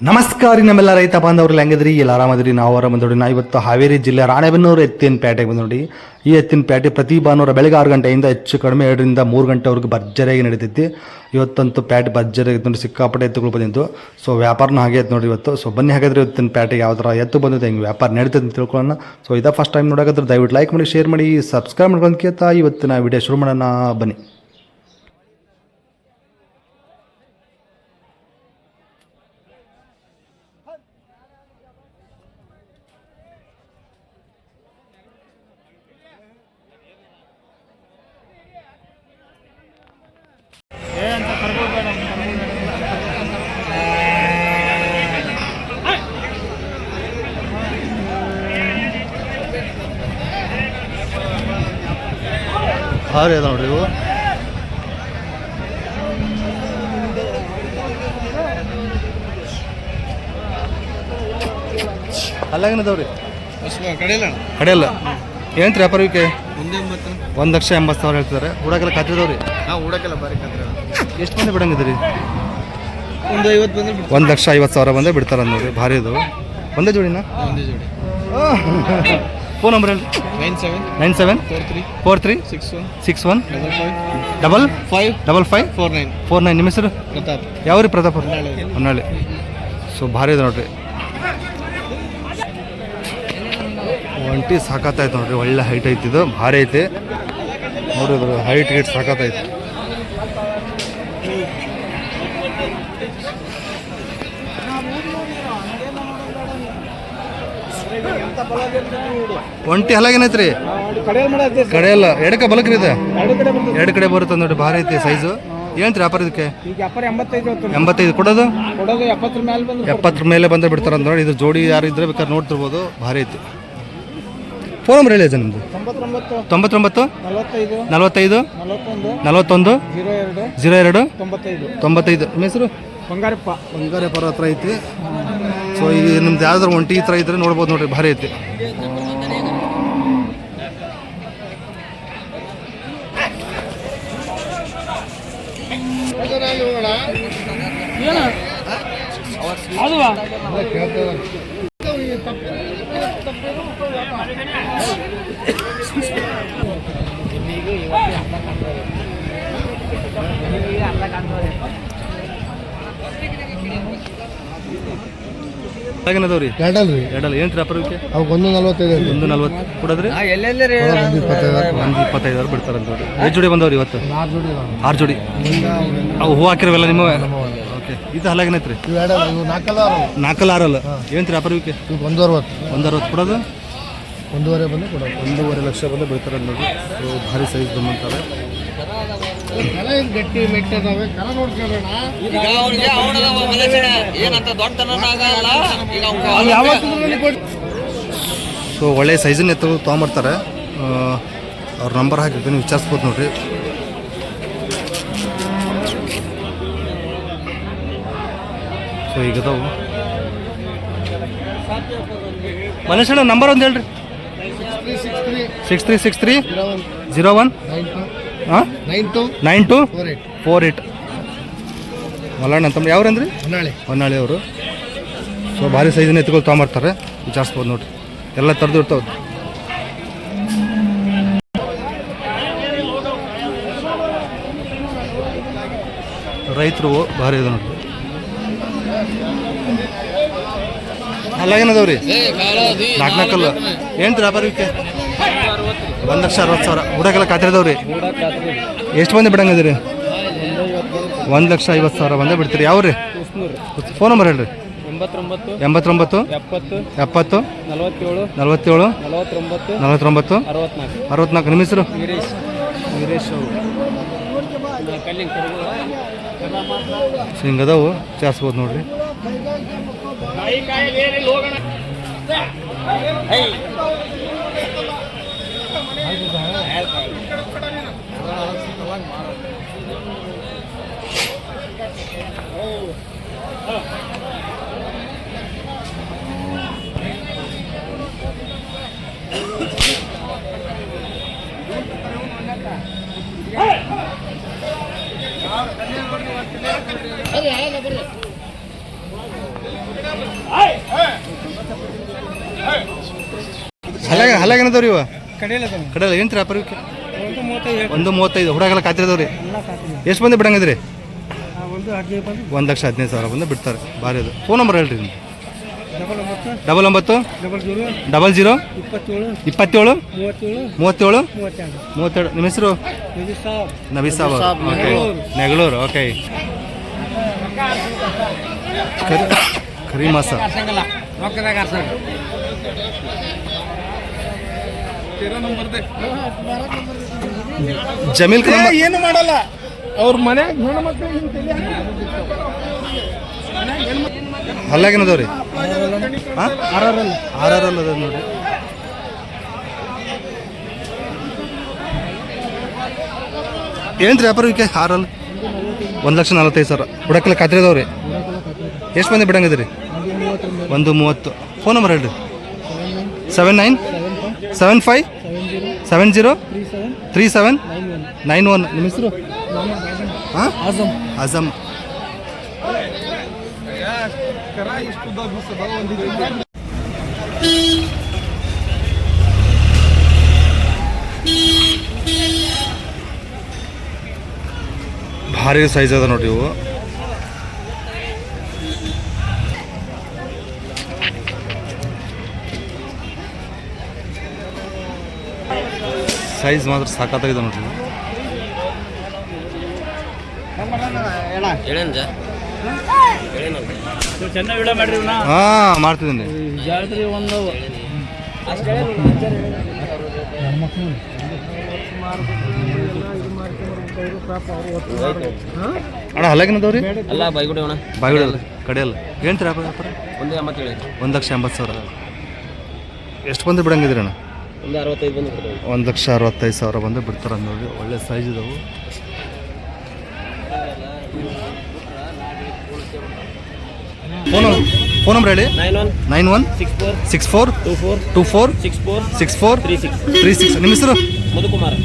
ನಮಸ್ಕಾರ ನಮ್ಮೆಲ್ಲ ರೈತ ಬಾಂಧವ್ರಲ್ಲಿ ಹೆಂಗಿದ್ರಿ? ಎಲ್ಲ ಆರಾಮದ್ರಿ? ನಾವು ಆರಾಮ ನೋಡಿ ನಾ ಇವತ್ತು ಹಾವೇರಿ ಜಿಲ್ಲೆ ರಾಣೆಬೆನ್ನೂರು ಎತ್ತಿನ ಪೇಟೆಗೆ ಬಂದು ನೋಡಿ ಈ ಎತ್ತಿನ ಪೇಟೆ ಪ್ರತಿ ಭಾನುವಾರ ಬೆಳಗ್ಗೆ ಆರು ಗಂಟೆಯಿಂದ ಹೆಚ್ಚು ಕಡಿಮೆ ಎರಡರಿಂದ ಮೂರು ಗಂಟೆವರೆಗೂ ಭರ್ಜರಿಯಾಗಿ ನಡೀತೈತಿ. ಇವತ್ತಂತೂ ಪ್ಯಾಟೆ ಭರ್ಜರಿ ಐತೆ ನೋಡಿ ಸಿಕ್ಕಾಪಟ್ಟೆ ಎತ್ತುಗಳು ಬಂದಿತ್ತು ಸೊ ವ್ಯಾಪಾರನೂ ಹಾಗೆ ಐತೆ ನೋಡಿ ಇವತ್ತು. ಸೊ ಬನ್ನಿ ಹಾಗಾದ್ರೆ ಇವತ್ತಿನ ಪ್ಯಾಟೆಗೆ ಯಾವ ಥರ ಎತ್ತು ಬಂದಿದೆ, ಹೆಂಗೆ ವ್ಯಾಪಾರ ನಡೀತದೆ ಅಂತ ತಿಳ್ಕೊಳ್ಳೋಣ. ಸೊ ಇದೇ ಫಸ್ಟ್ ಟೈಮ್ ನೋಡೋಕಾದ್ರೆ ದಯವಿಟ್ಟು ಲೈಕ್ ಮಾಡಿ ಶೇರ್ ಮಾಡಿ ಸಬ್ಸ್ಕ್ರೈಬ್ ಮಾಡ್ಕೊಂಡು ಕೇಳ್ತಾ ಇವತ್ತಿನ ವಿಡಿಯೋ ಶುರು ಮಾಡೋಣ. ಬನ್ನಿ. ಭಾರಿ ಅದ ನೋಡ್ರಿ ಇವು. ಅಲ್ಲಾಗೇನದವ್ರಿ ಕಡೆಯಲ್ಲ ಏನು ರೀ ಒಂದ್ ಮುಂದೆ ಮತ್ತೆ ಒಂದು ಲಕ್ಷ ಎಂಬತ್ತು ಸಾವಿರ ಹೇಳ್ತಿದ್ದಾರೆ ಹುಡಾಕೆಲ್ಲ ಕತ್ತಿದವ್ರಿ ಎಷ್ಟು ಮಂದಿ ಬಿಡಂಗಿದ್ರಿ ಒಂದು ಐವತ್ತು ಬಂದ್ರೆ ಒಂದು ಲಕ್ಷ ಐವತ್ತು ಸಾವಿರ ಬಂದೇ ಬಿಡ್ತಾರೆ ನೋಡಿ ಭಾರಿ ಇದು. ಒಂದೇ ಜೋಡಿನ? ಒಂದೇ ಜೋಡಿ. ಫೋನ್ ನಂಬರ್ ಹೇಳಿ. Nine seven nine seven four three four three six one six one double five double five double five four nine four nine. ನಿಮ್ಮ ಹೆಸರು? ಪ್ರತಾಪ್. ಯಾವ ರೀ ಪ್ರತಾಪ್ ಅವ್ರು? ಹೊನ್ನಾಳಿ. ಸೊ ಭಾರಿ ಇದೆ ನೋಡ್ರಿ. ಒಂಟಿ ಸಾಕತ್ತಾಯ್ತು ನೋಡ್ರಿ. ಒಳ್ಳೆ ಹೈಟ್ ಐತಿದು ಭಾರಿ ಐತಿ. ನೋಡಿದ್ರು ಹೈಟ್ ಗೀಟ್ ಸಾಕತ್ತೈತಿ ಒಂಟಿ ಹಲಾಗೇನೈತ್ರಿ? ಕಡೆ ಅಲ್ಲ ಎಡಕ ಬಲಕ್ರಿ ಇದು. ಎರಡು ಕಡೆ ಬರುತ್ತೆ ನೋಡಿ ಭಾರಿ ಐತಿ ಸೈಜು ಏನ್ರಿ ವ್ಯಾಪಾರ ಇದಕ್ಕೆ? ಎಂಬತ್ತೈದು ಕೊಡೋದು? ಎಪ್ಪತ್ತರ ಮೇಲೆ ಬಂದ್ರೆ ಬಿಡ್ತಾರ ನೋಡಿ ಇದು ಜೋಡಿ ಯಾರು ಇದ್ರೆ ಬೇಕಾದ್ರೆ ನೋಡ್ತಿರ್ಬೋದು ಭಾರಿ ಐತಿ. ಫೋನ್ ನಂಬರ್ ಹೇಳಿ ನಿಮ್ದು. ತೊಂಬತ್ತೊಂಬತ್ತು? ನಲವತ್ತೈದು? ನಲವತ್ತೈದು? ಜೀರೋ ಎರಡು? ತೊಂಬತ್ತೈದು. ನಿಮ್ಮ ಹೆಸರು? ಬಂಗಾರಪ್ಪ. ಹತ್ರ ಐತಿ. ಸೊ ಈ ನಿಮ್ದು ಯಾವ್ದಾದ್ರು ಒಂಟಿ ಈ ಥರ ಇದ್ರೆ ನೋಡ್ಬೋದು ನೋಡ್ರಿ ಭಾರಿ ಐತಿ. ರೀ. ಏನು ವ್ಯಾಪಾರಕ್ಕೆ ಒಂದು ನಲವತ್ತೈದು ಒಂದು ನಲ್ವತ್ತು ಕೊಡೋದ್ರಿ? ಇಪ್ಪತ್ತೈದು ಒಂದು ಇಪ್ಪತ್ತೈದು ನೋಡಿ ಎಷ್ಟು ಜೋಡಿ ಬಂದವ್ರಿ ಇವತ್ತು? ಆರು ಜೋಡಿ ಆರು ಜೋಡಿ. ಅವು ಹೂ ಹಾಕಿರವೆಲ್ಲ ನಿಮ್ಮ ಓಕೆ. ಇದು ಹಲಗಿನ ಇವು ಎರಡಲ್ಲ ಇವು ನಾಲ್ಕಲ್ಲ ನಾಲ್ಕಲ್ಲ ಆರಲ್ಲ. ಏನು ವ್ಯಾಪಾರಕ್ಕೆ ಇವು ಒಂದು ಅರವತ್ತು ಒಂದು ಅರವತ್ತು ಕೊಡೋದು? ಒಂದೂವರೆ ಬಂದು ಕೊಡೋದು. ಒಂದೂವರೆ ಲಕ್ಷ ಬಂದು ಬಿಡ್ತಾರೆ ನೋಡಿ ಭಾರಿ ಸೈಜ್ ಬಂದಂತಾರೆ ಗಟ್ಟಿ ಮೆಟ್ಟದವೆ. ಕಲ ನೋಡ್ಕೊಳ್ಳೋಣ ಈಗ ಅವ್ನಿಗೆ ಅವನದ ಮನಸ್ಸಿನ ಏನಂತ ದೊಡ್ಡತನ ಆಗಲ್ಲ ಈಗ ಅವ್ನ ಸೊ ಒಳ್ಳೆ ಸೈಜನ್ನ ಎತ್ತು ತೊಗೊಂಬರ್ತಾರೆ ಅವ್ರ ನಂಬರ್ ಹಾಕಿರ್ತೀನಿ ವಿಚಾರಿಸ್ಬೋದು ನೋಡ್ರಿ. ಸೊ ಈಗ ಅದಾವು ಮನುಷ್ಯನ ನಂಬರ್ ಒಂದು ಹೇಳ್ರಿ. Six three six three zero one nine two four eight four eight Mallanna ಅಂತಂದ್ರೆ ಯಾವ್ರಂದ್ರಿ ಹೊನ್ನಾಳಿ. ಹೊನ್ನಾಳಿ ಅವರು. ಸೊ ಭಾರಿ ಸೈಜಿನ ಎತ್ಕೊಂಡು ತೊಗೊಂಬರ್ತಾರೆ ವಿಚಾರಿಸ್ಬೋದು ನೋಡ್ರಿ. ಎಲ್ಲ ಥರದ್ದು ಇರ್ತಾವೆ ರೈತರು ಭಾರಿ ಇದೆ ನೋಡ್ರಿ. ಅಲ್ಲಾಗೇನದವ್ರಿ ನಾಲ್ಕು ನಾಲ್ಕಲ್ಲ. ಏನು ವ್ಯಾಪಾರಕ್ಕೆ? ಒಂದು ಲಕ್ಷ ಅರವತ್ತು ಸಾವಿರ. ಊಟಕ್ಕೆಲ್ಲ ಕಾತಿರ್ದವ್ರಿ ಎಷ್ಟು ಮಂದಿ ಬಿಡಂಗದಿರಿ ಒಂದು ಲಕ್ಷ ಐವತ್ತು ಸಾವಿರ ಬಂದೇ ಬಿಡ್ತೀರಿ. ಯಾವ ರೀ ಫೋನ್ ನಂಬರ್ ಹೇಳ್ರಿ. ಎಂಬತ್ತೊಂಬತ್ತು ಎಪ್ಪತ್ತು ನಲವತ್ತೇಳು ನಲವತ್ತೊಂಬತ್ತು ಅರವತ್ನಾಲ್ಕು. ನಿಮ್ಮ ಹೆಸರು? ಅದಾವು ಹಿಂಗದವು ಚಾಸ್ಬೋದು ನೋಡ್ರಿ. ಹಲಗ ಹಲಗೇನದವ್ರಿ ಇವ? ಕಡೆಯಲ್ಲ ಕಡೆ ಏನು ವ್ಯಾಪಾರ ಇವಕ್ಕೆ ಒಂದು ಮೂವತ್ತೈದು ಹುಡುಗಲ್ಲ ಕಾತಿರದವ್ರಿ ಎಷ್ಟು ಮಂದಿ ಬಿಡಂಗಿದ್ರಿ? ಒಂದು ಬಂದು ಲಕ್ಷ ಹದಿನೈದು ಸಾವಿರ ಬಂದು ಬಿಡ್ತಾರೆ ಭಾರಿ ಅದು. ಫೋನ್ ನಂಬರ್ ಹೇಳ್ರಿ ನಿಮ್ಗೆ. ಡಬಲ್ ಒಂಬತ್ತು ಡಬಲ್ ಜೀರೋ ಇಪ್ಪತ್ತೇಳು ಮೂವತ್ತೇಳು ಮೂವತ್ತೇಳು ಮೂವತ್ತೆರಡು ನಿಮ್ಮ ಹೆಸರು? ನಬಿ ಸಾಬ್. ಓಕೆ ನೆಗಳೂರು. ಓಕೆ ಕರಿ ಮಾಸ. ಜಮೀಲ್ ಏನು ಮಾಡಲ್ಲ. ಅವ್ರ ಮನ್ಯಾಗ ಹಲ್ಲಾಗಿನದವ್ರಿ ಆರಲ್ಲ ಆರ್ ಆರ್ ಅದ ನೋಡಿ ಏನ್ರಿ ರೀ? ವ್ಯಾಪಾರ ವಿಕೆ ಆರಲ್ಲಿ ಒಂದು ಲಕ್ಷ ನಲ್ವತ್ತೈದು ಸಾವಿರ. ಹುಡಕಲ್ಲ ಖಾತ್ರಿದವ್ರಿ ಎಷ್ಟು ಮಂದಿ ಬಿಡಂಗಿದ್ರಿ? ಒಂದು ಮೂವತ್ತು. ಫೋನ್ ನಂಬರ್ ಹೇಳ್ರಿ. Seven nine seven five seven zero three seven nine one ನಿಮ್ಮ ಹೆಸರು ಹಾಂ ಆಜಮ್ ಅಜಮ್ ಭಾರಿ ಸೈಜ್ ಅದ ನೋಡಿ ಇವು. ಸೈಜ್ ಮಾತ್ರ ಸಾಕಾಗಿದೆ ನೋಡ್ರಿ. ಹಾಂ ಮಾಡ್ತಿದ್ದೀನಿ. ಅಣ್ಣ ಒಂದು. ಅಣ್ಣ ಹಲಗಿನದವ್ರಿ? ಅಲ್ಲ ಬೈಗುಡಿ ಅಣ್ಣ. ಬಾಯ್ಗುಡಿ ಅಲ್ಲ ಕಡೆ ಅಲ್ಲ. ಏನ್ ಒಂದು ಎಂಬತ್ತೇಳು ಒಂದು ಲಕ್ಷ ಎಂಬತ್ತು ಸಾವಿರ. ಎಷ್ಟು ಬಂದ್ರೆ ಬಿಡಂಗಿದ್ರಿ ಅಣ್ಣ? ಒಂದು ಅರವತ್ತೈದು ಬಂದು ಕೊಡ್ತೇವೆ ಒಂದು ಲಕ್ಷ ಅರವತ್ತೈದು ಸಾವಿರ ಬಂದು ಬಿಡ್ತಾರೆ ನೋಡಿ ಒಳ್ಳೆ ಸೈಜ್ ಇದಾವೆ. ಫೋನ್ ಫೋನ್ ನಂಬರ್ ಹೇಳಿ. Nine one nine one six four six four two four two four six four six four three six three six ನಿಮ್ಮ ಹೆಸರು? ಮಧುಕುಮಾರ್.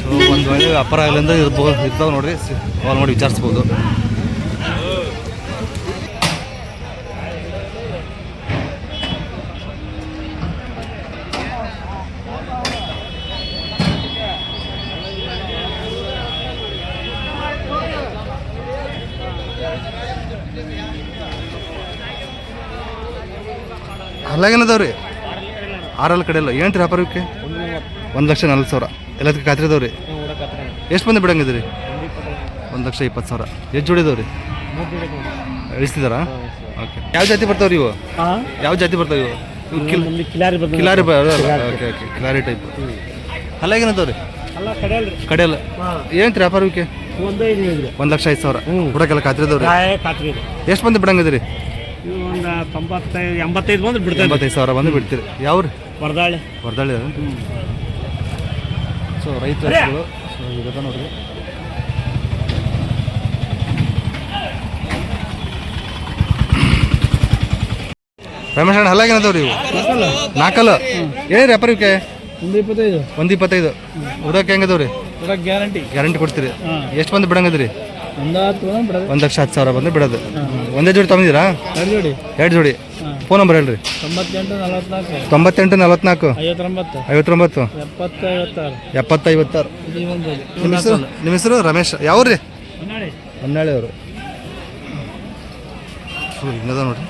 ಸೊ ಒಂದು ವೇಳೆ ವ್ಯಾಪಾರ ಆಗಲಿಂದ ಇರ್ಬೋದು ಇರ್ತಾವೆ ನೋಡಿರಿ. ಕಾಲ್ ಮಾಡಿ ವಿಚಾರಿಸ್ಬೋದು. ಅಲ್ಲಾಗೇನದವ್ರಿ ಆರಲ್ಲಿ ಕಡೆ ಇಲ್ಲ ಏನು ರೀ ವ್ಯಾಪಾರ ಇವಕ್ಕೆ ಒಂದು ಲಕ್ಷ ನಲ್ವತ್ತು ಸಾವಿರ. ಎಲ್ಲದಕ್ಕೆ ಖಾತ್ರಿ ಅದಾವ್ರಿ? ಎಷ್ಟು ಮಂದಿ ಬಿಡಂಗಿದ್ರಿ ಒಂದು ಲಕ್ಷ ಇಪ್ಪತ್ತು ಸಾವಿರ. ಎಷ್ಟು ಜೋಡಿ ಅದಾವ್ರಿ? ಇಳಿಸ್ತಿದಾರಾ ಓಕೆ. ಯಾವ ಜಾತಿ ಬರ್ತಾವ್ರಿ ಇವು? ಯಾವ ಜಾತಿ ಬರ್ತಾವ ಇವು? ಇವು kill Khillari Khillari okay okay. Khillari type ಅಲ್ಲಾಗೇನದವ್ರಿ ಅಲ್ಲ ಕಡೆಯಲ್ರಿ. ಕಡೆಯಲ್ಲ. ಏನು ರೀ ವ್ಯಾಪಾರ ಇವಕ್ಕೆ ಒಂದು ಲಕ್ಷ ಐದು ಸಾವಿರ. ಬಿಡಕ್ಕೆಲ್ಲ ಖಾತ್ರಿ ಅದಾವ್ರಿ? ಖಾತ್ರಿ ಎಷ್ಟು ಮಂದಿ ಬಿಡಂಗಿದ್ರಿ ತೊಂಬತ್ತೈದು ಎಂಬತ್ತೈದು ಬಂದು ಬಿಡ್ತೇವೆ ಎಂಬತ್ತೈದು ಸಾವಿರ ಬಂದು ಬಿಡ್ತೀರಿ. ಯಾವ್ರಿ? ವರದಾಳಿ. ವರ್ದಳ್ಳಿ ಸೊ ರೈತರು ಸೊ ಇದ ನೋಡ್ರಿ. ರಮೇಶ್ ಅಣ್ಣ ಹಲ್ಲಾಗೇನದವ್ರಿ ಇವು? ನಾಲ್ಕಲ್ಲ ಏನಿರಿ ವ್ಯಾಪಾರ ಇವಕ್ಕೆ? ಒಂದು ಇಪ್ಪತ್ತೈದು. ಒಂದು ಇಪ್ಪತ್ತೈದು. ಹುಡಕ್ಕೆ ಹೆಂಗದವ್ರಿ ಗ್ಯಾರಂಟಿ. ಗ್ಯಾರಂಟಿ ಕೊಡ್ತೀರಿ. ಎಷ್ಟು ಬಂದು ಬಿಡಂಗದ್ರಿ? ಒಂದು ಲಕ್ಷ ಹತ್ತು ಸಾವಿರ ಬಂದು ಬಿಡೋದು. ಒಂದೇ ಜೋಡಿ ತಗೊಂಡಿದ್ದೀರಾ? ಎರಡು ಜೋಡಿ. ಎರಡು ಜೋಡಿ. ಫೋನ್ ನಂಬರ್ ಹೇಳ್ರಿ. ತೊಂಬತ್ತೆಂಟು ನಲವತ್ನಾಲ್ಕು. ತೊಂಬತ್ತೆಂಟು ನಲವತ್ನಾಲ್ಕು. ಐವತ್ತೊಂಬತ್ತು. ಐವತ್ತೊಂಬತ್ತು. ಎಪ್ಪತ್ತು ಐವತ್ತಾರು ನಿಮ್ಮ ಹೆಸರು? ನಿಮ್ಮ ಹೆಸರು? ರಮೇಶ್. ಯಾವ್ರಿ ಹೊನ್ನಾಳಿ. ಹೊನ್ನಾಳಿ ಅವರು. ಇನ್ನದ ನೋಡ್ರಿ.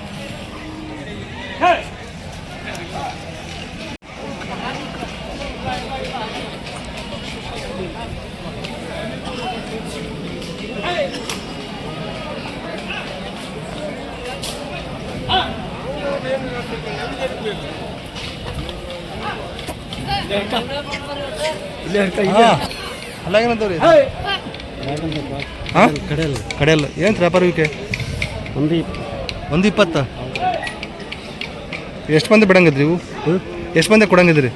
ಅಲ್ಲಾಗೇನಂತವ್ರಿ ಹಾಂ. ಕಡೆಯಲ್ಲ. ಕಡೆಯಲ್ಲ. ಏನು ವ್ಯಾಪಾರ ವಿಕೆ ಒಂದು ಒಂದು ಇಪ್ಪತ್ತ? ಎಷ್ಟು ಮಂದಿ ಬಿಡಂಗಿದ್ರಿ ಇವು ಎಷ್ಟು ಮಂದಿ ಕೊಡಂಗಿದ್ರಿ?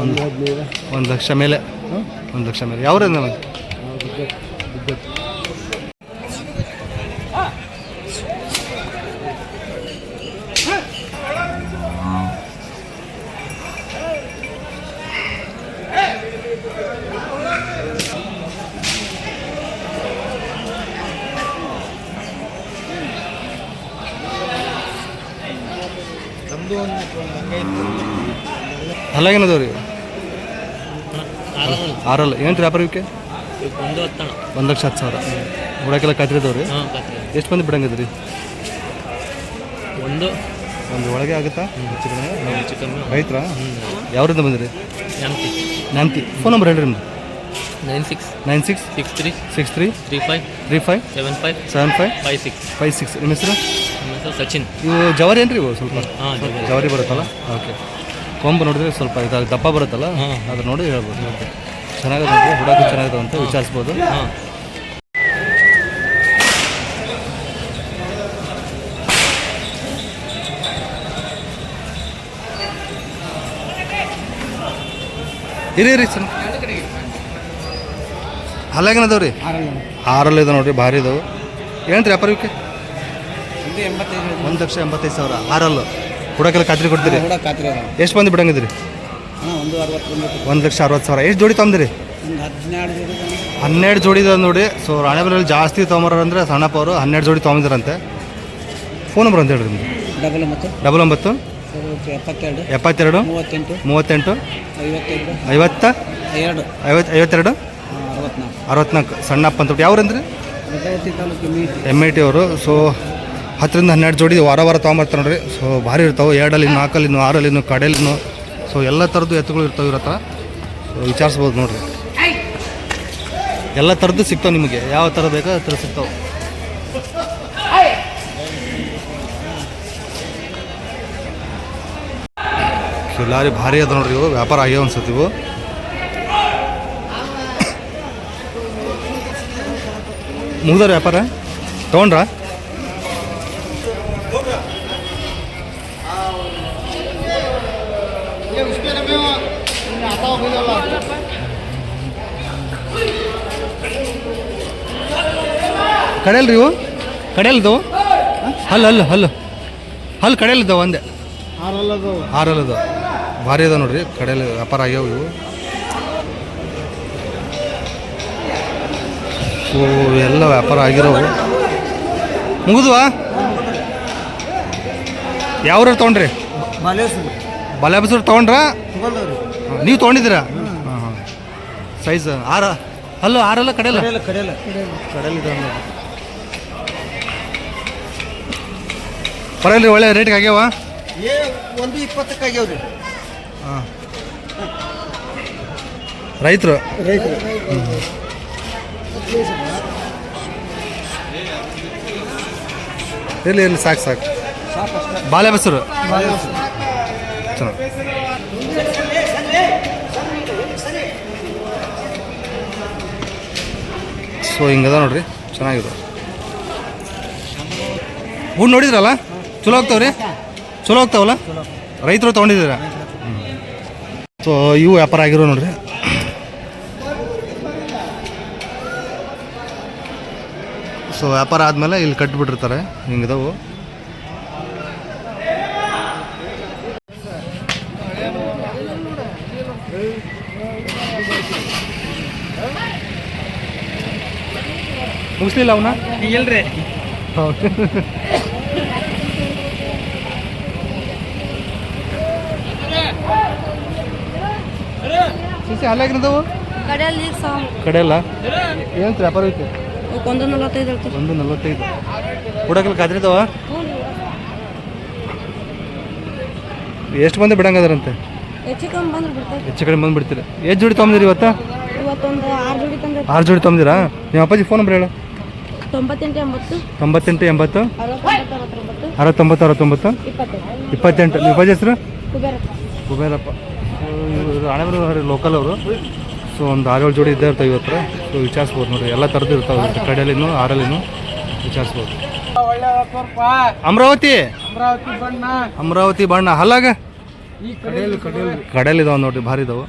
ಒಂದು ಒಂದು ಲಕ್ಷ ಮೇಲೆ. ಒಂದು ಲಕ್ಷ ಮೇಲೆ. ಯಾವ ನನಗೆ ಏನು ವ್ಯಾಪಾರ ಇವಕ್ಕೆ ಒಂದು ಹತ್ತಣ ಒಂದು ಲಕ್ಷ ಹತ್ತು ಸಾವಿರ. ಹುಡಕೆಲ್ಲ ಕತ್ರಿದವ್ ರೀ ಹಾಂ ಕತ್ರಿ ಎಷ್ಟು ಮಂದಿ ಬಿಡಂಗಿದ್ರಿ ಒಂದು. ಒಂದು ಒಳಗೆ ಆಗುತ್ತಾ? ಹೆಚ್ಚು ಕಡಿಮೆ? ರೈತರ? ಯಾವ್ರಿಂದ ಬಂದಿರಿ? ಎಂಟಿ ನಂತಿ ಫೋನ್ ನಂಬರ್ ಹೇಳ್ರಿ ನಿಮ್ದು. Nine six nine six six three six three three five three five seven five seven five five six five six ನಿಮ್ಮ ಹೆಸರು? ಸಚಿನ್. ಇವು ಜವಾರಿ ಏನ್ರಿ ರೀ ಇವು ಸ್ವಲ್ಪ? ಜವಾರಿ. ಬರುತ್ತಲ್ಲ? ಓಕೆ. ಕೊಂಬು ನೋಡಿದ್ರೆ ಸ್ವಲ್ಪ ಇದು ದಪ್ಪ ಬರುತ್ತಲ್ಲ? ಹಾಂ. ಅದು ನೋಡಿ ಹೇಳ್ಬೋದು. ಓಕೆ. ಚೆನ್ನಾಗಿದೆ ಹುಡಾಕು ಚೆನ್ನಾಗಿದೆ ಅಂತ ವಿಚಾರಿಸ್ಬೋದು. ಹಾಂ. ಇರಿ ಇರಿ ಸರ್. ಅಲ್ಲಾಗೇನದವ ರೀ ಆರಲ್ಲಿ ಇದಾವೆ ನೋಡ್ರಿ ಭಾರಿ ಇದಾವೆ. ಏನು ರೀ ಎಂಬತ್ತೈದು ಒಂದು ಲಕ್ಷ ಎಂಬತ್ತೈದು ಸಾವಿರ. ಆರಲ್ಲು. ಹುಡಕೆಲ್ಲ ಖಾತ್ರಿ ಕೊಡ್ತೀರಿ? ಎಷ್ಟು ಮಂದಿ ಬಿಡಂಗಿದ್ರಿ? ಒಂದು ಅರವತ್ತೊಂದು ಒಂದು ಲಕ್ಷ. ಅರವತ್ತು ಸಾವಿರ. ಎಷ್ಟು ಜೋಡಿ ತಂದ್ರಿ? ಒಂದು ಹದಿನೆರಡು ಜೋಡಿ ಹನ್ನೆರಡು ಜೋಡಿ ಇದೆ ನೋಡಿ. ಸೊ ರಾಣೆಬೆಲೆಯಲ್ಲಿ ಜಾಸ್ತಿ ತೊಗೊಂಬರಂದ್ರೆ ಸಣ್ಣಪ್ಪ ಅವರು ಹನ್ನೆರಡು ಜೋಡಿ ತೊಗೊಂಡಿರಂತೆ ಫೋನ್ ನಂಬರ್ ಅಂತ ಹೇಳ್ರಿ ನಿಮ್ಗೆ. ಡಬಲ್ ಒಂಬತ್ತು. ಡಬಲ್ ಒಂಬತ್ತು. ಎಪ್ಪತ್ತೆರಡು. ಎಪ್ಪತ್ತೆರಡು. ಮೂವತ್ತೆಂಟು. ಮೂವತ್ತೆಂಟು. ಐವತ್ತೆರಡು ಐವತ್ತ? ಎರಡು. ಐವತ್ತು ಐವತ್ತೆರಡು? ಅರವತ್ನಾಲ್ಕು. ಅರವತ್ನಾಲ್ಕು. ಸಣ್ಣಪ್ಪ ಅಂತ ಯಾವ್ರಂದ್ರೆ? ಎಂ ಐ ಟಿ ಅವರು. ಸೊ ಹತ್ತರಿಂದ ಹನ್ನೆರಡು ಜೋಡಿ ವಾರ ವಾರ ತೊಗೊಂಬರ್ತಾರೆ ನೋಡ್ರಿ. ಸೊ ಭಾರಿ ಇರ್ತಾವೆ. ಎರಡಲ್ಲಿ ನಾಲ್ಕಲ್ಲಿನು ಆರಲ್ಲಿನು ಕಡೆಯಲ್ಲಿನು ಸೊ ಎಲ್ಲ ಥರದ್ದು ಎತ್ತುಗಳು ಇರ್ತವೆ ಇವ್ರ ಹತ್ರ. ವಿಚಾರಿಸ್ಬೋದು ನೋಡಿರಿ. ಎಲ್ಲ ಥರದ್ದು ಸಿಗ್ತಾವೆ ನಿಮಗೆ. ಯಾವ ಥರ ಬೇಕೋ ಆ ಥರ ಸಿಗ್ತಾವೆ. ಲಾರಿ ಭಾರಿ ಅದ ನೋಡ್ರಿ ಇವು. ವ್ಯಾಪಾರ ಆಗ್ಯಾವ ಅನ್ಸುತ್ತೆ ಇವು. ಮುಗ್ದಾರ ವ್ಯಾಪಾರ? ತೊಗೊಂಡ್ರಾ? ಕಡೆಯಲ್ರಿ ಇವು? ಕಡೆಯಲ್ದು? ಹಲ್ಲು ಹಲ್ಲು ಹಲ್ಲು. ಹಲ್ಲು ಕಡೆಯಲ್ಲಿದ್ದಾವ ಒಂದೇ. ಆರಲ್ಲದು ಆರಲ್ಲದು ಭಾರಿ ಅದ ನೋಡ್ರಿ ಕಡೆಯಲ್ಲಿ ವ್ಯಾಪಾರ ಆಗ್ಯಾವ ಇವು. ಓ ಎಲ್ಲ ವ್ಯಾಪಾರ ಆಗಿರೋವು. ಮುಗಿದ್ವಾ? ಯಾವ್ರ ತೊಗೊಂಡ್ರಿ? ಬಾಲೇಶ್ವರ ತೊಗೊಂಡ್ರ? ತೊಗೊಂಡ್ರಾ ನೀವು ತೊಗೊಂಡಿದ್ದೀರಾ? ಹಾಂ ಹಾಂ. ಸೈಜ್ ಆರ ಅಲ್ಲೋ ಆರಲ್ಲ ಕಡೆಯಲ್ಲ? ಕಡೆಯಲ್ಲ ಕಡೆಯಲ್ಲ. ಪರವಾಗಿಲ್ಲ ಒಳ್ಳೆ ರೇಟ್ಗೆ ಆಗ್ಯಾವ? ಏ ಒಂದು ಇಪ್ಪತ್ತಕ್ಕೆ ಆಗ್ಯಾವ್ರಿ ಹಾಂ. ರೈತರು? ರೈತರು. ಇರಲಿ ಇರಲಿ ಸಾಕು ಸಾಕು. ಬಾಳೆ ಬಸರು? ಚೆನ್ನಾಗಿ. ಸೊ ಹಿಂಗದ ನೋಡ್ರಿ ಚೆನ್ನಾಗಿದೆ. ಹೂವು ನೋಡಿದ್ರಲ್ಲ? ಚಲೋ ಹೋಗ್ತಾವ್ರಿ ಚಲೋ ಆಗ್ತಾವಲ್ಲ? ರೈತರು ತೊಗೊಂಡಿದ್ದೀರಾ? ಸೊ ಇವು ವ್ಯಾಪಾರ ಆಗಿರೋ ನೋಡ್ರಿ. ಸೊ ವ್ಯಾಪಾರ ಆದಮೇಲೆ ಇಲ್ಲಿ ಕಟ್ಬಿಟ್ಟಿರ್ತಾರೆ. ಹಿಂಗಿದಾವು. ಮುಗಿಸ್ಲಿಲ್ಲ ಅವನ? ಇಲ್ರಿ. ಸಿಸಿ ಅಲ್ಲಾಗಿನದವು ಕಡೆಯಲ್ಲಿ ಸಾವು ಕಡೆಯಲ್ಲ ಏನು ವ್ಯಾಪಾರ ಐತೆ? ಒಂದು ನಲವತ್ತೈದು ಇರ್ತದೆ ಒಂದು ನಲ್ವತ್ತೈದು. ಹುಡಕಲ್ ಕಾದ್ರಿದವ? ಎಷ್ಟು ಬಂದು ಬಿಡಂಗದಾರಂತೆ? ಹೆಚ್ಚು ಕಮ್ಮಿ ಬಂದು ಹೆಚ್ಚು ಕಡೆ ಬಂದ್ಬಿಡ್ತೀರಿ. ಎಷ್ಟು ಜೋಡಿ ತೊಗೊಂಡಿರಿ ಇವತ್ತು? ಇವತ್ತೊಂದು ಆರು ಜೋಡಿ ತಂದ್ರೆ ಆರು ಜೋಡಿ ತೊಗೊಂಡಿರಾ ನಿಮ್ಮ ಅಪ್ಪಾಜಿ ಫೋನ್ ನಂಬರ್ ಹೇಳು. ತೊಂಬತ್ತೆಂಟು ಎಂಬತ್ತು. ತೊಂಬತ್ತೆಂಟು ಎಂಬತ್ತು. ಅರವತ್ತೊಂಬತ್ತು ಅರವತ್ತೊಂಬತ್ತು. ಇಪ್ಪತ್ತೆಂಟು. ನಿಮ್ಮ ಅಪ್ಪಾಜಿ ಹೆಸರು? ಕುಬೇರಪ್ಪ. ಕುಬೇರಪ್ಪ. ಹಣೆಬರು ಲೋಕಲ್ ಅವರು. ಸೊ ಒಂದು ಆರು ಏಳು ಜೋಡಿ ಇದ್ದೇ ಇರ್ತವೆ ಇವತ್ತು ಸೊ ವಿಚಾರಿಸ್ಬೋದು ನೋಡಿ ಎಲ್ಲ ಥರದ್ದು ಇರ್ತಾವೆ ಕಡೆಯಲ್ಲಿನೂ ಆರಲ್ಲಿನೂ ವಿಚಾರಿಸ್ಬೋದು. ಅಮರಾವತಿ! ಅಮರಾವತಿ ಬಣ್ಣ. ಹಲ್ಲಾಗ ಕಡೆಯಲ್ಲಿ ಇದಾವೆ ನೋಡ್ರಿ, ಭಾರಿ ಇದಾವೆ.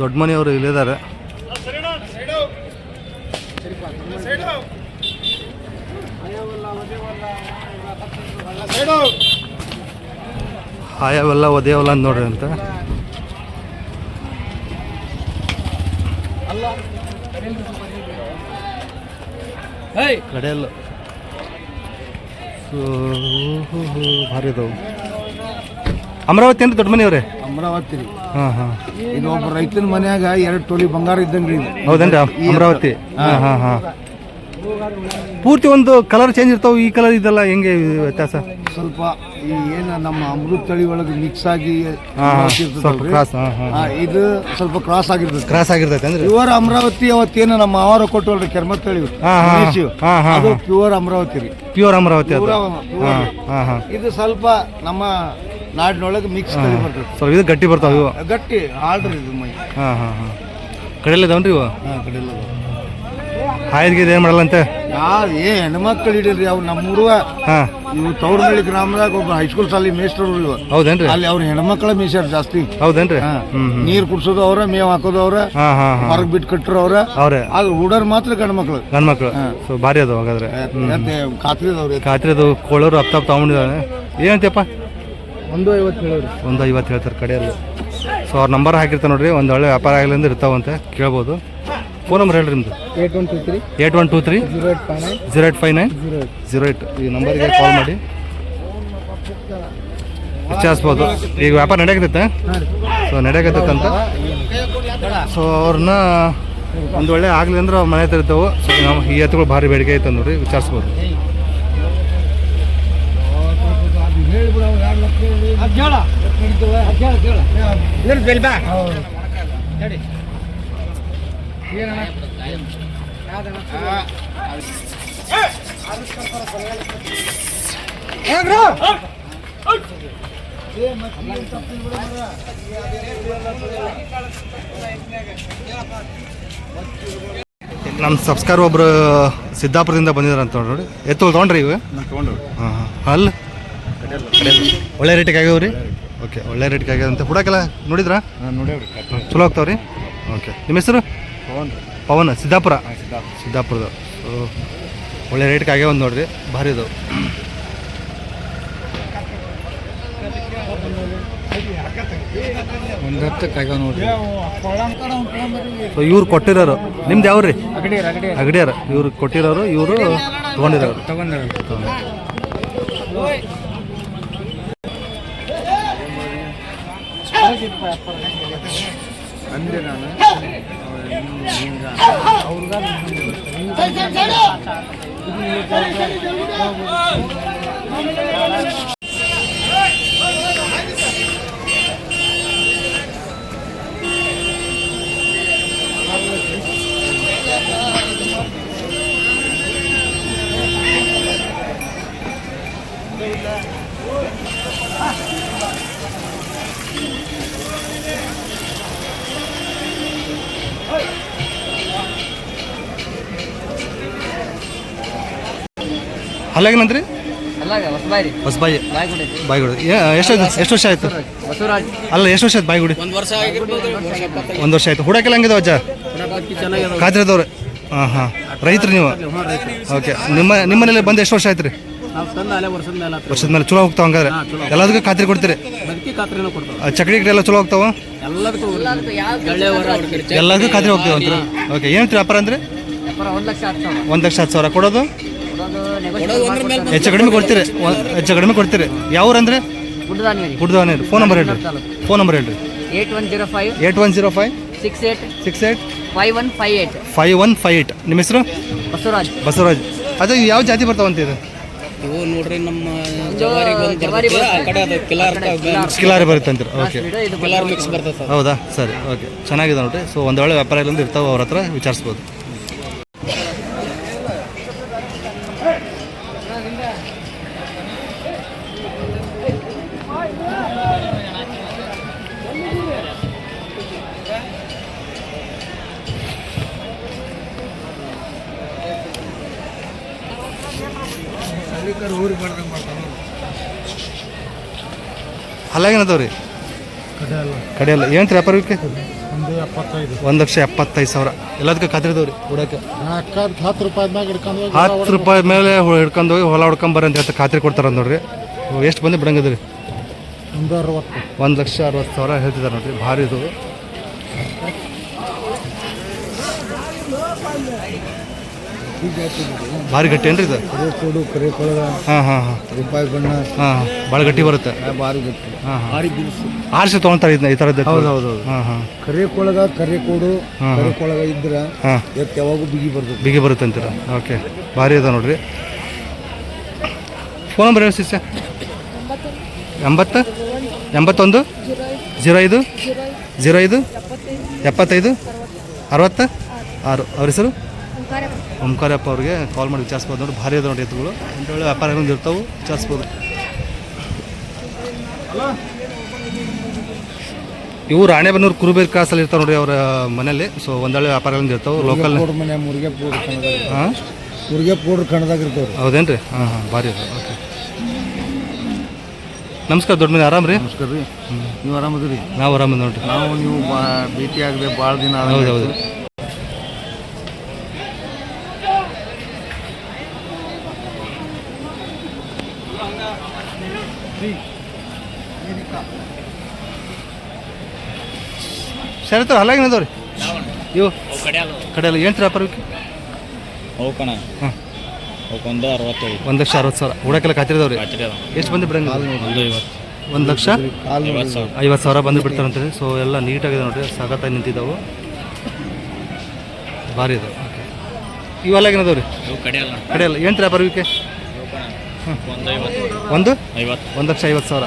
ದೊಡ್ಡ ಮನೆಯವರು ಇಲ್ಲಿದ್ದಾರೆ ಹಾಯವೆಲ್ಲ ಒದೆಯವಲ್ಲ ಅಂತ ನೋಡ್ರಿ ಅಂತ. ಕಡೆಯಲ್ಲ. ಸೊ ಭಾರಿ ಇದಾವೆ ಅಮರಾವತಿ ಅಂದ್ರೆ ದೊಡ್ಡ ಮನೆಯವ್ರೆ? ಅಮರಾವತಿ ರೀ. ಹಾಂ ಹಾಂ. ಇದು ಒಬ್ಬ ರೈತನ ಮನ್ಯಾಗ ಎರಡು ತೊಲಿ ಬಂಗಾರ ಇದ್ದಂಗ್ರಿ ಹೌದನ್ರಿ? ಹೌದೇನ್ರಿ ಅಮರಾವತಿ. ಹಾಂ ಹಾಂ ಹಾಂ. ಪೂರ್ತಿ ಒಂದು ಕಲರ್ ಚೇಂಜ್ ಇರ್ತಾವೆ ಈ ಕಲರ್ ಇದೆಲ್ಲ ಹೆಂಗೆ ವ್ಯತ್ಯಾಸ? ಸ್ವಲ್ಪ ಈ ಏನು ನಮ್ಮ ಅಮೃತ ತಳಿ ಒಳಗೆ ಮಿಕ್ಸ್ ಆಗಿ ಇರ್ತದಲ್ರಿ? ಕ್ರಾಸ್ ಆ, ಇದು ಸ್ವಲ್ಪ ಕ್ರಾಸ್ ಆಗಿರ್ತದೆ. ಕ್ರಾಸ್ ಆಗಿರ್ತೈತೆ ಅಂದ್ರೆ? ಪ್ಯೂರ್ ಅಮರಾವತಿ ಅವತ್ತೇನು ನಮ್ಮ ಆವಾರ ಕೊಟ್ಟವಲ್ರಿ ಕೆರ್ಮತ್ ತಳಿ ಹಾ, ಹಾ, ಗಣೇಶ್ ಹಾ, ಹಾ, ಅದು ಹಾ. ಪ್ಯೂರ್ ಅಮರಾವತಿ ರೀ. ಪ್ಯೂರ್ ಅಮರಾವತಿ ಅದು. ಪೂರ ಹಾಂ pure. ಹಾಂ ಹಾಂ. ಇದು ಸ್ವಲ್ಪ ನಮ್ಮ ನಾಡಿನೊಳಗೆ ಮಿಕ್ಸ್ ತಳಿ ಬರ್ತದೆ. ಸ್ವಲ್ಪ ಇದು ಗಟ್ಟಿ ಬರ್ತಾವೆ ಇವು. ಗಟ್ಟಿ ಆಳ್ರಿ ಇದು ಮೈ. ಹಾಂ ಹಾಂ ಹಾಂ. ಕಡೆಯಲ್ಲಿ ಇದಾವನ್ರಿ ಇವು? ಹಾ ಕಡೆಲ್ಲ ಹಾಯಿಗೆ ಏನು ಮಾಡಲ್ಲಂತೆ ಯಾರು ಏ ಹೆಣ್ಮಕ್ಳು ಹಿಡಿಲ್ರಿ ಅವ್ರು ನಮ್ಮೂರುವ. ಹಾಂ. ಇವು ತೌರ್ನಳ್ಳಿ ಗ್ರಾಮದಾಗ ಒಬ್ಬ ಹೈಸ್ಕೂಲ್ ಸಾಲಿ ಮೇಸ್ಟರ್ ಇವ ಹೌದೇನ್ರಿ? ಅಲ್ಲಿ ಅವ್ರ ಹೆಣ್ಮಕ್ಳ ಮೇಸ್ಯಾರ ಜಾಸ್ತಿ. ಹೌದೇನ್ರಿ? ಹಾ. ನೀರ್ ಕುಡ್ಸೋದು ಅವ್ರ ಮೇವ್ ಹಾಕೋದು ಅವ್ರ ಹಾಂ ಹಾಂ ಹಾಂ. ಹೊರಗ್ ಬಿಟ್ಟು ಕಟ್ಟರು ಅವ್ರ. ಅವ್ರೆ. ಆದ್ರೆ ಹುಡರ್ ಮಾತ್ರ ಗಂಡ್ಮಕ್ಳು. ಮಕ್ಳು ಗಂಡು ಮಕ್ಳು ಸೊ ಭಾರಿ ಅದು ಹಾಗಾದ್ರೆ. ಖಾತ್ರಿ ಅದಾವ್ರಿ ಖಾತ್ರಿ ಅದು ಕೋಳೋರು ಹತ್ತ ತಗೊಂಡಿದ್ದಾರೆ ತಗೊಂಡಿದ್ದಾನೆ ಏನಂತಪ್ಪ? ಒಂದು ಐವತ್ತು ಹೇಳೋರು. ಒಂದು ಐವತ್ತು ಹೇಳ್ತಾರೆ ಕಡೆಯಲ್ಲಿ. ಸೊ ಅವ್ರ ನಂಬರ್ ಹಾಕಿರ್ತಾರೆ ನೋಡ್ರಿ ಒಂದು ಒಳ್ಳೆ ವ್ಯಾಪಾರ ಆಗಲಿಂದ ಇರ್ತಾವಂತೆ ಕೇಳ್ಬೋದು. ಫೋನ್ ನಂಬರ್ ಹೇಳ್ರಿ ನಿಮ್ದು. Eight one two three. Eight one two three. Zero eight five nine. Zero eight. Five nine zero eight. Zero eight ಈ ನಂಬರ್ಗೆ ಕಾಲ್ ಮಾಡಿ. ವಿಚಾರಿಸ್ಬೋದು ಈಗ ವ್ಯಾಪಾರ ನಡೆಯಕತ್ತೈತೆ? ಸೊ ನಡೆಯಕತ್ತೈತೆ ಅಂತ ಸೊ ಅವ್ರನ್ನ ಒಂದು ಒಳ್ಳೆ ಆಗಲಿ ಅಂದ್ರೆ ಅವ್ರ ಮನೆ ಹತ್ರ ಇರ್ತಾವೆ ಸೊ ನಾವು ಈ ಎತ್ತುಗಳು ಭಾರಿ ಬೇಡಿಕೆ ಐತೆ ನೋಡ್ರಿ ವಿಚಾರಿಸ್ಬೋದು. ನಮ್ಮ ಸಬ್ಸ್ಕ್ರೈಬರ್ ಒಬ್ರು ಸಿದ್ದಾಪುರದಿಂದ ಬಂದಿದಾರಂತ ಅಂತ ನೋಡಿ. ಎತ್ತು ತೊಗೊಂಡ್ರಿ ಇವು? ಹಾಂ ಹಾಂ. ಅಲ್ಲಿ ಒಳ್ಳೆ ರೇಟಿಗೆ ಆಗ್ಯಾವ್ರಿ? ರೀ ಓಕೆ ಒಳ್ಳೆ ರೇಟಿಗೆ ಆಗ್ಯಾವಂತ. ಹುಡಕ್ಕೆಲ್ಲ ನೋಡಿದ್ರಾ? ನೋಡ್ಯಾವ್ರಿ ಚಲೋ ಆಗ್ತಾವ್ರಿ ರೀ ಓಕೆ ನಿಮ್ಮ ಹೆಸರು? ಪವನ್. ಸಿದ್ದಾಪುರ. ಸಿದ್ದಾಪುರದ ಒಳ್ಳೆ ರೇಟ್ಗೆ ಆಗೇ ಒಂದು ನೋಡ್ರಿ. ಭಾರಿ ಇದು. ಒಂದು ಹತ್ತಕ್ಕೆ ಆಗ್ಯಾವ ನೋಡ್ರಿ. ಸೊ ಇವ್ರು ಕೊಟ್ಟಿರೋರು. ನಿಮ್ದು ಯಾವ್ರಿ? ಅಗಡಿ ಅಗಡಿ ಅಗಡಿಯಾರ ಇವ್ರು ಕೊಟ್ಟಿರೋರು ಇವರು ತಗೊಂಡಿರೋರು. ತಗೊಂಡಿರೋರು. ಅಂದೆ ನಾನು. ಅಲ್ಲಾಗೇನಂತ್ರಿ ಅಲ್ಲಾಗ ಹೊಸಬಾಯಿ. ಹೊಸಬಾಯಿ. ಬಾಯ್ಗುಡಿ. ಎಷ್ಟು ಎಷ್ಟು ವರ್ಷ ಆಯ್ತು? ಅಲ್ಲ ಎಷ್ಟು ವರ್ಷ ಆಯ್ತು ಬಾಯಿಗುಡಿ? ಒಂದು ವರ್ಷ ಆಗಿರ್ಬೋದು ಒಂದು ವರ್ಷ ಆಯ್ತು. ಹುಡಕ್ಕೆಲ್ಲ ಹಂಗಿದಾವ ಅಜ್ಜ? ಖಾತ್ರಿದವ್ರೆ ಹಾಂ ಹಾಂ. ರೈತರು ನೀವು? ಓಕೆ. ನಿಮ್ಮ ನಿಮ್ಮ ಮನೇಲಿ ಬಂದು ಎಷ್ಟು ವರ್ಷ ಆಯ್ತು ರೀ ವರ್ಷದ ಮೇಲೆ ವರ್ಷದ ಮೇಲೆ ಚಲೋ ಹೋಗ್ತಾವ ಹಂಗಾದ್ರೆ. ಎಲ್ಲದಕ್ಕೂ ಖಾತ್ರಿ ಕೊಡ್ತೀರಿ? ಚಕಡಿ ಗಿಡ ಎಲ್ಲ ಚಲೋ ಹೋಗ್ತಾವ? ಎಲ್ಲದಕ್ಕೂ ಖಾತ್ರಿ ಹೋಗ್ತೀವಿ ಅಂತ ಓಕೆ ಏನು ವ್ಯಾಪಾರ ಅಂದ್ರೆ? ಒಂದು ಲಕ್ಷ ಹತ್ತು ಸಾವಿರ ಕೊಡೋದು? ಹೆಚ್ಚು ಕಡಿಮೆ ಕೊಡ್ತೀರಿ. ಹೆಚ್ಚು ಕಡಿಮೆ ಕೊಡ್ತೀರಿ. ಯಾವ್ರಂದ್ರೆ? ಗುಡ್ದವನೇ ಫೋನ್ ನಂಬರ್ ಹೇಳ್ರಿ. ಫೋನ್ ನಂಬರ್ ಹೇಳ್ರಿ. Eight one zero five. Eight one zero five. Six eight. Six eight. Five one five eight. Five one five eight. ನಿಮ್ಮ ಹೆಸರು? ಬಸವರಾಜ್. ಬಸವರಾಜ್. ಅದು ಯಾವ ಜಾತಿ ಬರ್ತಾವಂತ ಇದು? ಇವು ನೋಡ್ರಿ ನಮ್ಮ ಕಿಲಾರಿ ಬರುತ್ತೆ ಅಂತೀರ ಓಕೆ ಮಿಕ್ಸ್ ಬರ್ತದೆ ಹೌದಾ? ಸರಿ ಓಕೆ ಚೆನ್ನಾಗಿದೆ ನೋಡ್ರಿ. ಸೊ ಒಂದು ಒಳ್ಳೆ ವ್ಯಾಪಾರ ಇಲ್ಲಂದ್ರೆ ಇರ್ತಾವೆ ಅವ್ರ ಹತ್ರ ವಿಚಾರಿಸ್ಬೋದು. ಅಲ್ಲಾಗೇನದವ ರೀ ಕಡೆಯಲ್ಲ ಏನ್ ಏನು ವ್ಯಾಪಾರಕ್ಕೆ ಒಂದು ಎಪ್ಪತ್ತೈದು. ಒಂದು ಲಕ್ಷ ಎಪ್ಪತ್ತೈದು ಸಾವಿರ. ಎಲ್ಲದಕ್ಕೆ ಕದ್ರಿದವ್ರಿ ಹುಡಕ್ಕೆ ಹತ್ತು ರೂಪಾಯಿ ಮ್ಯಾಗ ಹಿಡ್ಕೊಂಡು ಹೋಗಿ ಹತ್ತು ರೂಪಾಯಿ ಮೇಲೆ ಹಿಡ್ಕೊಂಡು ಹೋಗಿ ಹೊಲ ಹೊಡ್ಕೊಂಬರ್ರಿ ಅಂತ ಹೇಳ್ತಾ ಖಾತ್ರಿ ಕೊಡ್ತಾರ ನೋಡ್ರಿ. ಎಷ್ಟು ಬಂದು ಬಿಡಂಗದ್ರಿ ಒಂದು ಅರವತ್ತು. ಒಂದು ಲಕ್ಷ ಅರವತ್ತು ಸಾವಿರ ಹೇಳ್ತಿದ್ದಾರೆ ನೋಡ್ರಿ. ಭಾರಿ ಇದು ಈ ಜಾತಿ ಇದೆ. ಭಾರಿ ಗಟ್ಟಿ ಏನ್ರಿ ಇದು? ಕರೆ ಕೋಡು ಕರೆ ಕೊಳಗ ಹಾಂ ಹಾಂ ಹಾಂ. ರೂಪಾಯಿ ಬಣ್ಣ. ಹಾಂ ಭಾಳ ಗಟ್ಟಿ ಬರುತ್ತೆ. ಭಾರಿ ಗಟ್ಟಿ. ಹಾಂ ಹಾಂ. ಭಾರಿ ಬಿರುಸು ಆರಿಸಿ ತೊಗೊಳ್ತಾರೆ ಇದನ್ನ ಈ ಥರದ್ದು ಹೌದು ಹೌದು ಹೌದು. ಹಾಂ ಹಾಂ. ಕರೆ ಕೊಳಗ ಕರೆ ಕೊಡು ಕರೆ ಕೊಳಗ ಇದ್ರ ಹಾಂ. ಎತ್ತು ಯಾವಾಗೂ ಬಿಗಿ ಬರ್ತದೆ. ಬಿಗಿ ಬರುತ್ತೆ ಅಂತೀರ? ಓಕೆ. ಭಾರಿ ಅದ ನೋಡ್ರಿ. ಫೋನ್ ನಂಬರ್ ಹೇಳಿ ಸರ್ ಎಂಬತ್ತು? ಎಂಬತ್ತೊಂದು? ಜೀರೋ ಐದು? ಜೀರೋ ಐದು? ಎಪ್ಪತ್ತೈದು? ಅರವತ್ತ? ಆರು. ಅವ್ರ ಹೆಸರು? ಓಂಕಾರಪ್ಪ ಅವ್ರಿಗೆ ಕಾಲ್ ಮಾಡಿ ವಿಚಾರಿಸ್ಬೋದು ನೋಡಿ ಭಾರಿ ಅದ ನೋಡಿ ಎತ್ತುಗಳು. ಒಂದು ಒಳ್ಳೆ ವ್ಯಾಪಾರಗಳು ಇರ್ತಾವೆ ವಿಚಾರಿಸ್ಬೋದು. ಇವು ರಾಣೆಬೆನ್ನೂರು ಕುರುಬೇರ್ ಕ್ರಾಸಲ್ಲಿ ಇರ್ತಾವೆ ನೋಡಿ ಅವರ ಮನೆಯಲ್ಲಿ. ಸೊ ಒಂದೊಳ್ಳೆ ವ್ಯಾಪಾರಗಳಿಂದ ಇರ್ತಾವೆ ಲೋಕಲ್ ಹಾಂ? ಹೌದೇನ್ರಿ ಪೌಡ್ರ್ ಕಣದಾಗ ಇರ್ತಾವ್ರಿ. ಹೌದೇನು ರೀ ಹಾಂ ಹಾಂ ಭಾರಿ ಅದ ಓಕೆ ನಮಸ್ಕಾರ ದೊಡ್ಡ ಮನೆ ಆರಾಮ್ ರೀ ನಮಸ್ಕಾರ ರೀ. ನೀವು ಆರಾಮದ್ರಿ? ನಾವು ಆರಾಮದ ನೋಡ್ರಿ. ನಾವು ನೀವು ಭೇಟಿ ಆಗದೆ ಭಾಳ ದಿನ ಹೌದು ಹೌದು. ಶರತ್ ಹಲಾಗಿ ರೀ ಇವು ಕಡೆಯಲ್ಲ ಏನು ವ್ಯಾಪಾರ ಇವಕ್ಕೆ ಹೋಗ್ಕಣ. ಹಾಂ. ಹೋಗೊಂದು ಅರವತ್ತೈದು. ಒಂದು ಲಕ್ಷ ಅರವತ್ತು ಸಾವಿರ. ಹುಡಕೆಲ್ಲ ರೀ ಎಷ್ಟು ಬಂದು ಬಿಡಂಗ ಒಂದು ಐವತ್ತು. ಒಂದು ಲಕ್ಷ? ಐವತ್ತು ಸಾವಿರ. ಬಂದು ಸಾವಿರ ಬಂದು ಬಿಡ್ತಾರಂತೆ ಸೊ ಎಲ್ಲ ನೀಟಾಗಿದೆ ನೋಡಿರಿ. ಸಖತ್ತಾಗಿ ನಿಂತಿದ್ದಾವೆ. ಭಾರಿ ಇದೆ. ಓಕೆ ಇವೆಲ್ಲ ಏನದವ್ರಿ ರೀ ಕಡೆಯಲ್ಲ ಕಡೆಯಲ್ಲ. ಏನು ವ್ಯಾಪಾರ ಇವಕ್ಕೆ ಒಂದು ಒಂದು? ಐವತ್ತು. ಒಂದು ಲಕ್ಷ ಐವತ್ತು ಸಾವಿರ.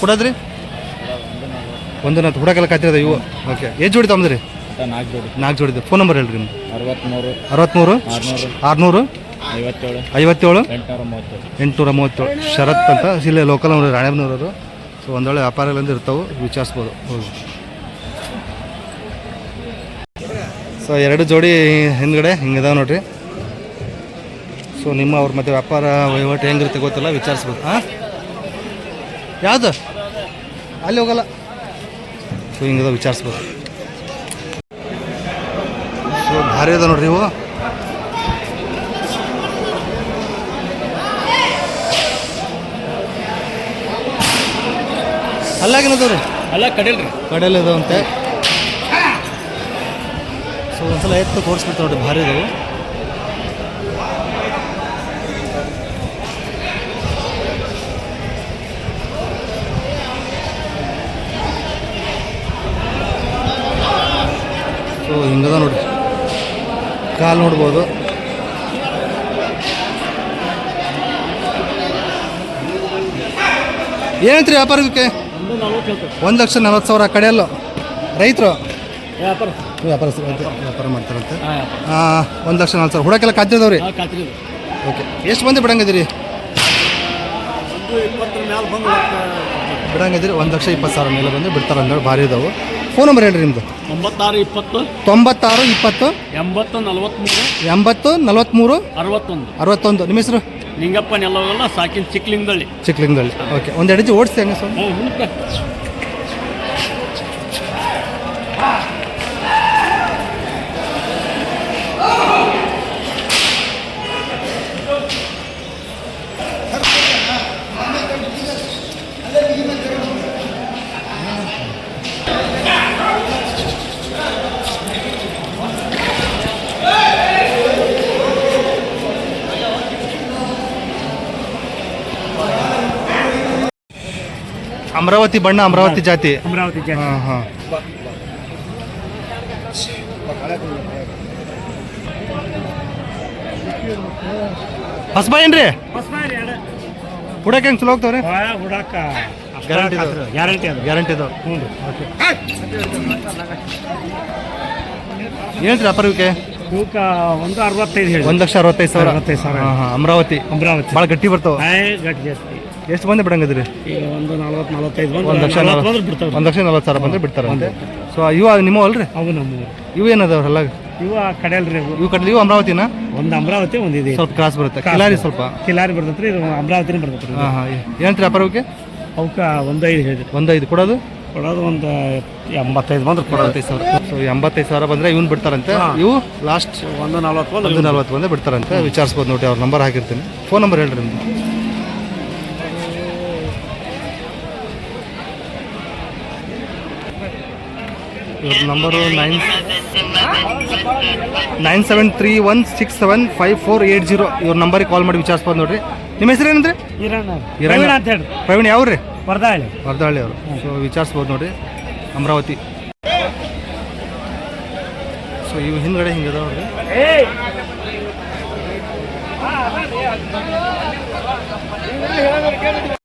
ಕೊಡೋದ್ರಿ? ಒಂದು ನಾಲ್ಕು ಹುಡಕಲ್ಲ ಕಾತಿರದ ಇವು. ಓಕೆ. ಏಜ್ ಜೋಡಿ ತಗೊಂಡ್ರಿ ನಾಲ್ಕು ಜೋಡಿ. ನಾಲ್ಕು ಜೋಡಿದೆ. ಫೋನ್ ನಂಬರ್ ಹೇಳ್ರಿ ನಿಮ್ದು ಅರವತ್ತ್ಮೂರು ಅರವತ್ತ್ಮೂರು ಆರುನೂರು. ಐವತ್ತೇಳು. ಐವತ್ತೇಳು? ಎಂಟುನೂರ ಮೂವತ್ತೇಳು ಎಂಟುನೂರ ಮೂವತ್ತೇಳು ಶರತ್ ಅಂತ ಇಲ್ಲೇ ಲೋಕಲ್ ಅವರು ರಾಣೆಬೆನ್ನೂರವರು. ಸೊ ಒಂದೊಳ್ಳೆ ವ್ಯಾಪಾರಗಳಿಂದ ಇರ್ತಾವೆ ವಿಚಾರಿಸ್ಬೋದು. ಹೌದು. ಸೊ ಎರಡು ಜೋಡಿ ಹಿಂದ್ಗಡೆ ಹಿಂಗಿದಾವೆ ನೋಡ್ರಿ. ಸೊ ನಿಮ್ಮ ಅವ್ರ ಮತ್ತೆ ವ್ಯಾಪಾರ ವಹಿವಾಟು ಹೆಂಗಿರುತ್ತೆ ಗೊತ್ತಿಲ್ಲ ವಿಚಾರಿಸ್ಬೋದು. ಹಾಂ ಯಾವುದು? ಅಲ್ಲಿ ಹೋಗಲ್ಲ. ಸೊ ಹಿಂಗದ ವಿಚಾರಿಸ್ಬೋದು. ಸೊ ಭಾರಿ ಅದ ನೋಡ್ರಿ ಇವು. ಅಲ್ಲಾಗಿನದವ್ರಿ ಅಲ್ಲ ಕಡೆಯಲ್ರಿ ಕಡೆಯಲ್ಲಿ ಇದಾವಂತೆ ಸೊ ಒಂದ್ಸಲ ಎತ್ತು ತೋರಿಸ್ಬಿಡ್ತು ನೋಡಿ ಭಾರಿ ಇದಾವು ಸೊ ಹಿಂಗದ ನೋಡಿ ಕಾಲು ನೋಡ್ಬೋದು. ಏನಂತ್ರಿ ವ್ಯಾಪಾರಕ್ಕೆ? ಒಂದು ಲಕ್ಷ ನಲ್ವತ್ತು ಸಾವಿರ ಕಡೆಯಲ್ಲ ರೈತರು? ವ್ಯಾಪಾರ. ವ್ಯಾಪಾರ ಮಾಡ್ತಾರಂತೆ. ಒಂದು ಲಕ್ಷ ನಾಲ್ಕು ಸಾವಿರ. ಹುಡಕೆಲ್ಲ ಕಾತಿರ್ದವ್ರಿ ಓಕೆ. ಎಷ್ಟು ಮಂದಿ ಬಿಡಂಗಿದ್ದೀರಿ? ಬಿಡಂಗಿದ್ದೀರಿ. ಒಂದು ಲಕ್ಷ ಇಪ್ಪತ್ತು ಸಾವಿರ ಮೇಲೆ ಬಂದು ಬಿಡ್ತಾರೆ ಅಂದೇಳಿ ಭಾರಿ ಇದಾವೆ. ಫೋನ್ ನಂಬರ್ ಹೇಳ್ರಿ ನಿಮ್ದು? ಒಂಬತ್ತಾರು ಇಪ್ಪತ್ತು ತೊಂಬತ್ತಾರು ಇಪ್ಪತ್ತು ಎಂಬತ್ತು ನಲವತ್ತ್ಮೂರು ಎಂಬತ್ತು ನಲವತ್ತ್ಮೂರು ಅರವತ್ತೊಂದು. ಅರವತ್ತೊಂದು. ನಿಮ್ಮ ಹೆಸರು? ನಿಂಗಪ್ಪ ನೆಲವಲ್ಲ ಸಾಕಿನ ಚಿಕ್ಲಿಂಗಳ್ಳಿ ಚಿಕ್ಕಲಿಂಗದಳ್ಳಿ ಓಕೆ ಒಂದು ಎಡಜಿ ಓಡಿಸ್ತೆ ಹಂಗೆ ಸ್ವಾಮಿ ಅಮರಾವತಿ ಬಣ್ಣ ಅಮರಾವತಿ ಜಾತಿ. ಅಮರಾವತಿ ಹಾಂ ಹಾಂ. ಹೊಸಬ ಏನ್ರಿ? ಹುಡಕ್ ಹೆಂಗೆ ಚಲೋ ಹೋಗ್ತಾವ್ರಿ? ಹುಡಾಕ ಗ್ಯಾರಂಟಿ ಗ್ಯಾರಂಟಿ ಅದು ಗ್ಯಾರಂಟಿ ಅದು ಹ್ಞೂ ಏನು ಇವಕ್ಕೆ ತೂಕ ಒಂದು ಅರವತ್ತೈದು ಹೇಳಿ. ಒಂದು ಲಕ್ಷ ಅರವತ್ತೈದು ಸಾವಿರ. ಅರವತ್ತೈದು ಸಾವಿರ. ಹಾಂ ಹಾಂ ಅಮರಾವತಿ. ಅಮರಾವತಿ. ಭಾಳ ಗಟ್ಟಿ ಬರ್ತಾವೆ. ಗಟ್ಟಿ ಜಾಸ್ತಿ. ಎಷ್ಟು ಬಂದೆ ಬಿಡಂಗದ್ರಿ? ಈಗ ಒಂದು ನಲ್ವತ್ತು ನಲವತ್ತೈದು ಬಂದು ಒಂದು ಲಕ್ಷ ನಲವತ್ತು ಬಂದ್ರೆ ಬಿಡ್ತಾವೆ ಒಂದು ಲಕ್ಷ ನಲ್ವತ್ತು ಸಾವಿರ ಬಂದ್ರೆ ಬಿಡ್ತಾರಂತೆ ಸೊ ಇವು ನಿಮ್ಮ ಅಲ್ರಿ ಅವು ನಮ್ಮ ಇವು ಏನದವ್ರಲ್ಲ ಇವ ಕಡೆಯಲ್ರಿ ಇವು. ಇವು ಕಡೆ ಇವು ಅಮರಾವತಿನ? ಒಂದು ಅಮರಾವತಿ ಒಂದು ಇದೆ. ಸ್ವಲ್ಪ ಕ್ರಾಸ್ ಬರುತ್ತೆ. ಕಿಲಾರಿ ಸ್ವಲ್ಪ. ಕಿಲಾರಿ ಬರ್ತೈತ್ರಿ ಇದು ಅಮರಾವತಿನೇ ಬರ್ತೈತ್ರಿ. ಹಾಂ ಹಾಂ ಏನಂತ ವ್ಯಾಪಾರಕ್ಕೆ ಅವಕ್ಕೆ? ಒಂದು ಐದು ಹೇಳಿದ್ರಿ. ಒಂದು ಐದು ಕೊಡೋದು? ಕೊಡೋದು ಒಂದು ಎಂಬತ್ತೈದು ಬಂದ್ರೆ ಕೊಡೋದು. ಎಂಬತ್ತೈದು ಸಾವಿರ. ಸೊ ಎಂಬತ್ತೈದು ಸಾವಿರ ಬಂದರೆ ಇವ್ನು ಬಿಡ್ತಾರಂತೆ. ಇವು? ಲಾಸ್ಟ್ ಒಂದು ನಲ್ವತ್ತು ಒಂದು ನಲ್ವತ್ತು ಬಂದರೆ ಬಿಡ್ತಾರಂತೆ. ವಿಚಾರಿಸ್ಬೋದು ನೋಡಿ ಅವ್ರ ನಂಬರ್ ಹಾಕಿರ್ತೀನಿ. ಫೋನ್ ನಂಬರ್ ಹೇಳ್ರಿ ನಿಮ್ದು ಇವ್ರ number nine nine seven three one six seven five four eight zero ಇವ್ರ ನಂಬರಿಗೆ ಕಾಲ್ ಮಾಡಿ ವಿಚಾರಿಸ್ಬೋದು ನೋಡ್ರಿ. ನಿಮ್ಮ ಹೆಸರು ಏನಂದ್ರೆ. ಪ್ರವೀಣ ಅಂತ ಹೇಳಿ ಪ್ರವೀಣ್ ಯಾವ್ರಿ? ವರ್ದಾಳಿ ವರ್ದಹಳ್ಳಿ ಅವರು. ಸೊ ವಿಚಾರಿಸ್ಬೋದು ನೋಡ್ರಿ. ಅಮರಾವತಿ. ಸೊ ಇವು ಹಿಂದ್ಗಡೆ ಹಿಂಗೆ ನೋಡ್ರಿ